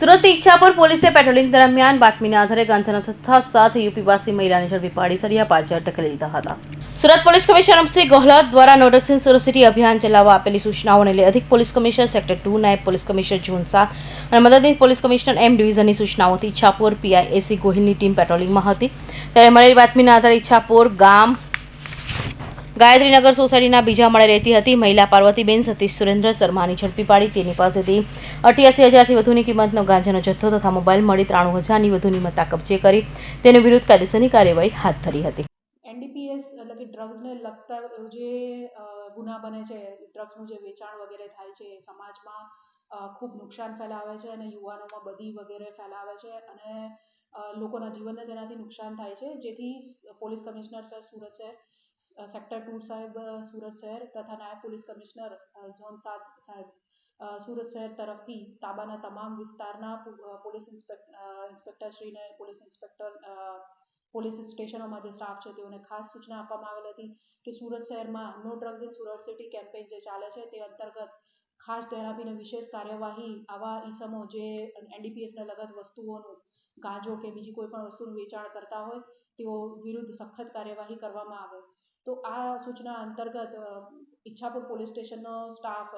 સુરત ઈચ્છાપુર પોલીસે પેટ્રોલિંગ દરમિયાન બાતમીના આધારે ગાંજાના સત્તા સાથે યુપીવાસી મહિલાને ઝડપી પાડી સળિયા પાછળ ઢકલી દીધા હતા. સુરત પોલીસ કમિશનર અમસિંહ ગોહલત દ્વારા નો સિંહ સુરત સિટી અભિયાન ચલાવવા આપેલી સૂચનાઓને લઈ અધિક પોલીસ કમિશનર સેક્ટર ટુ, નાયબ પોલીસ કમિશનર ઝોન સાત અને મદદનીશ પોલીસ કમિશનર એમ ડિવિઝનની સૂચનાઓથી ઈચ્છાપુર પીઆઈ એસી ગોહિલની ટીમ પેટ્રોલિંગમાં હતી. ત્યારે મળેલી બાતમીના આધારે ઈચ્છાપુર ગામ ગાયત્રીનગર સોસાયટીના બીજા માળે રહેતી હતી મહિલા પાર્વતીબેન સતીશ સુરેન્દ્ર શર્માની ઝડપી પાડી તેની પાસેથી અઠ્યાસી હજારથી વધુની કિંમતનો ગાંજાનો જથ્થો તથા મોબાઈલ મળી ત્રાણું હજારની વધુની મત્તા કબજે કરી તેની વિરુદ્ધ કાયદેસરની કાર્યવાહી હાથ ધરી હતી. એનડીપીએસ એટલે કે ડ્રગ્સને લગતા જે ગુના બને છે ડ્રગ્સનું જે વેચાણ વગેરે થાય છે સમાજમાં ખૂબ નુકસાન ફેલાવે છે અને યુવાનોમાં બધી વગેરે ફેલાવે છે અને લોકોના જીવનને તેનાથી નુકસાન થાય છે. જેથી પોલીસ કમિશનર સર સુરત અ, સેક્ટર ટુ સાહેબ સુરત શહેર તથા નાયબ પોલીસ કમિશનર ઝોન સાત સાહેબ સુરત શહેર તરફથી તાબાના તમામ વિસ્તારના પોલીસ ઇન્સ્પેક્ટરશ્રીને પોલીસ ઇન્સ્પેક્ટર પોલીસ સ્ટેશનોમાં જે સ્ટાફ છે તેઓને ખાસ સૂચના આપવામાં આવેલ હતી કે સુરત શહેરમાં no drugs in Surat city campaign જે ચાલે છે તે અંતર્ગત ખાસ ધ્યાન આપીને વિશેષ કાર્યવાહી આવા ઈસમો જે એનડીપીએસને લગત વસ્તુઓનું ગાંજો કે બીજી કોઈ પણ વસ્તુનું વેચાણ કરતા હોય તેઓ વિરુદ્ધ સખત કાર્યવાહી કરવામાં આવે. તો આ સૂચના અંતર્ગત ઈચ્છાપુર પોલીસ સ્ટેશનનો સ્ટાફ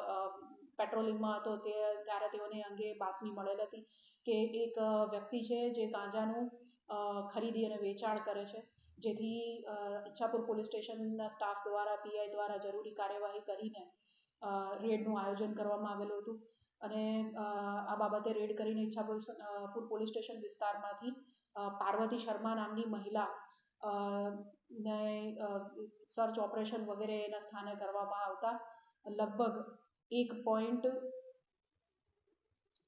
પેટ્રોલિંગમાં હતો. તે ત્યારે તેઓને અંગે બાતમી મળેલ હતી કે એક વ્યક્તિ છે જે ગાંજાનું ખરીદી અને વેચાણ કરે છે. જેથી ઈચ્છાપુર પોલીસ સ્ટેશનના સ્ટાફ દ્વારા પીઆઈ દ્વારા જરૂરી કાર્યવાહી કરીને રેડનું આયોજન કરવામાં આવેલું હતું. અને આ બાબતે રેડ કરીને ઈચ્છાપુર પોલીસ સ્ટેશન વિસ્તારમાંથી પાર્વતી શર્મા નામની મહિલા ને સર્ચ ઓપરેશન વગેરે એના સ્થાને કરવામાં આવતા લગભગ એક પોઈન્ટ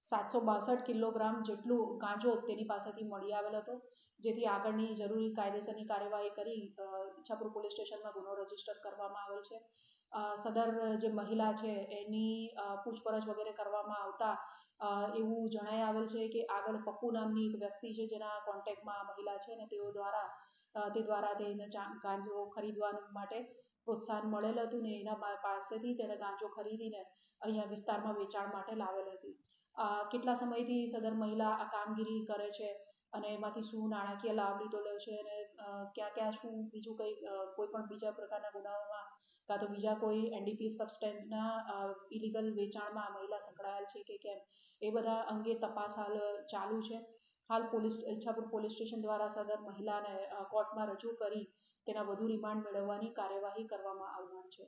સાતસો બાસઠ કિલોગ્રામ જેટલું ગાંજો તેની પાસેથી મળી આવેલ હતો. જેથી આગળની જરૂરી કાયદેસરની કાર્યવાહી કરી ઈચ્છાપુર પોલીસ સ્ટેશનમાં ગુનો રજિસ્ટર કરવામાં આવેલ છે. સદર જે મહિલા છે એની પૂછપરછ વગેરે કરવામાં આવતા એવું જણાઈ આવેલ છે કે આગળ પપ્પુ નામની એક વ્યક્તિ છે જેના કોન્ટેક્ટમાં આ મહિલા છે અને તેઓ દ્વારા તે દ્વારા તેને ગાંજો ખરીદવા માટે પ્રોત્સાહન મળેલ હતું ને એના પાસેથી તેણે ગાંજો ખરીદીને અહીંયા વિસ્તારમાં વેચાણ માટે લાવેલ હતી. કેટલા સમયથી સદર મહિલા આ કામગીરી કરે છે અને એમાંથી શું નાણાકીય લાભ લે છે અને ક્યાં ક્યાં શું બીજું કંઈ કોઈ પણ બીજા પ્રકારના ગુનાઓમાં કાં તો બીજા કોઈ એનડીપી સબસ્ટેન્સના ઇલીગલ વેચાણમાં મહિલા સંકળાયેલ છે કે કેમ? એ બધા અંગે તપાસ હાલ ચાલુ છે. હાલ પોલીસ, ઈચ્છાપુર પોલીસ સ્ટેશન દ્વારા સદર મહિલાને કોર્ટમાં રજૂ કરી તેના વધુ રિમાન્ડ મેળવવાની કાર્યવાહી કરવામાં આવનાર છે.